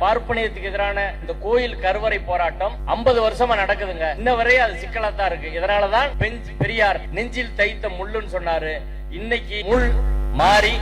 பார்ப்பனியத்துக்கு எதிரான இந்த கோயில் கருவறை போராட்டம் 50 வருஷமா நடக்குதுங்க. இன்ன வரை அது சிக்கலா தான் இருக்கு. இதனாலதான் பெஞ்ச் பெரியார் நெஞ்சில் தைத்த முள்ளுன்னு சொன்னாரு. இன்னைக்கு முள் மாறி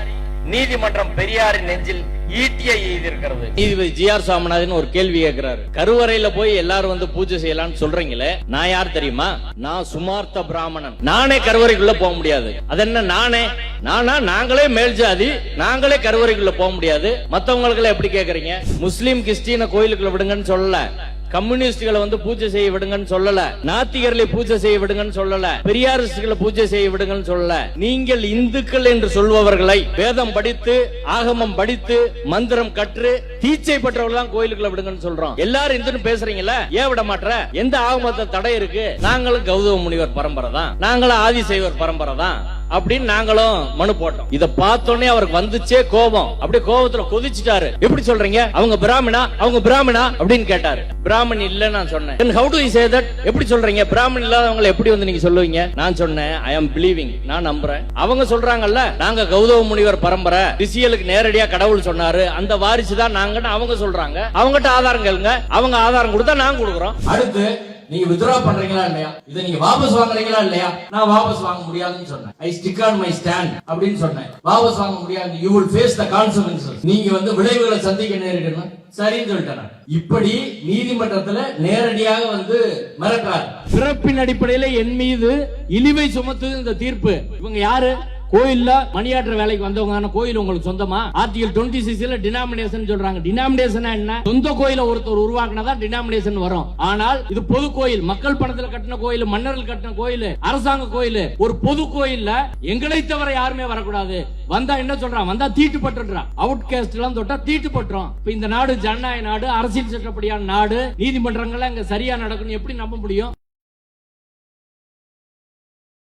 நீதிமன்றம் பெரியாரின் நெஞ்சில் ஈட்டியை எய்திருக்கிறது. நீதிபதி ஜி ஆர் சாமிநாதன் ஒரு கேள்வி கேட்கிறாரு கருவறையில போய் எல்லாரும் வந்து பூஜை செய்யலாம்னு சொல்றீங்களே நான் யார் தெரியுமா? நான் சுமார்த்த பிராமணன். நானே கருவறைக்குள்ள போக முடியாது. அது என்ன நானே? நானா? நாங்களே மேல் ஜாதி நாங்களே கருவறைக்குள்ள போக முடியாது. மத்தவங்களுக்கு எப்படி கேக்குறீங்க? முஸ்லீம் கிறிஸ்டின கோயிலுக்குள்ள விடுங்கன்னு சொல்லல. கம்யூனிஸ்டுகளை வந்து பூஜை செய்ய விடுங்கன்னு சொல்லல. நாத்திகர்களை பூஜை செய்ய விடுங்கன்னு சொல்லல. பெரியாரிஸ்டுகளை பூஜை செய்ய விடுங்கன்னு சொல்லல. நீங்கள் இந்துக்கள் என்று சொல்பவர்களை வேதம் படித்து ஆகமம் படித்து மந்திரம் கற்று தீச்சை பெற்றவர்கள் தான் கோயிலுக்குள்ள விடுங்கன்னு சொல்றோம். எல்லாரும் இந்துன்னு பேசுறீங்கல்ல? ஏன் விட மாட்டற எந்த ஆகமத்தை தடை இருக்கு? நாங்களும் கௌதம முனிவர் பரம்பரை தான். நாங்களும் ஆதிசைவர் பரம்பரை தான். அப்படின்னு நாங்களும் மனு போட்டோம். இத பார்த்தோன்னே அவருக்கு வந்துச்சே கோபம். அப்படியே கோபத்துல கொதிச்சுட்டாரு. எப்படி சொல்றீங்க? அவங்க பிராமணா? அவங்க பிராமணா? அப்படின்னு கேட்டாரு. பிராமன் இல்ல நான் சொன்னேன். ஹவு டு சே தட் எப்படி சொல்றீங்க? பிராமன் இல்லாதவங்களை எப்படி வந்து நீங்க சொல்லுவீங்க? நான் சொன்னேன் ஐ அம் பிலீவிங் நான் நம்புறேன். அவங்க சொல்றாங்கல்ல நாங்க கௌதம முனிவர் பரம்பரை. ரிஷியலுக்கு நேரடியா கடவுள் சொன்னாரு. அந்த வாரிசு தான் நாங்கன்னு அவங்க சொல்றாங்க. அவங்ககிட்ட ஆதாரம் கேளுங்க. அவங்க ஆதாரம் கொடுத்தா நாங்க கொடுக்குறோம். அடுத்து நீங்க வித்ரா பண்றீங்களா இல்லையா? இதை நீங்க வாபஸ் வாங்குறீங்களா இல்லையா? நான் வாபஸ் வாங்க முடியாதுன்னு சொன்னேன். I stick on my stand அப்படின்னு சொன்னேன். வாபஸ் வாங்க முடியாது. You will face the consequences நீங்க வந்து விளைவுகளை சந்திக்க நேரிடணும். சரின்னு சொல்லிட்டேன் இப்படி நீதிமன்றத்துல நேரடியாக வந்து மிரட்டுறாரு. பிறப்பின் அடிப்படையில என் மீது இழிவை சுமத்துது இந்த தீர்ப்பு. இவங்க யாரு? கோயில்ல மணியாற்ற வேலைக்கு வந்தவங்க தானே கோயில் உங்களுக்கு சொந்தமா? ஆர்டிகல் டுவெண்ட்டி சிக்ஸ்ல டினாமினேஷன் சொல்றாங்க. டினாமினேஷன் என்ன? சொந்த கோயில ஒருத்தர் உருவாக்குனதா டினாமினேஷன் வரும். ஆனால் இது பொது கோயில். மக்கள் பணத்துல கட்டின கோயில் மன்னர்கள் கட்டின கோயில் அரசாங்க கோயில். ஒரு பொது கோயில்ல எங்களை தவிர யாருமே வரக்கூடாது. வந்தா என்ன சொல்றான்? வந்தா தீட்டு பட்டுறான் அவுட் கேஸ்ட் எல்லாம் தொட்டா தீட்டு பட்டுறோம் இப்ப இந்த நாடு ஜனநாயக நாடு அரசியல் சட்டப்படியான நாடு நீதிமன்றங்கள்லாம் இங்க சரியா நடக்கணும் எப்படி நம்ப முடியும்?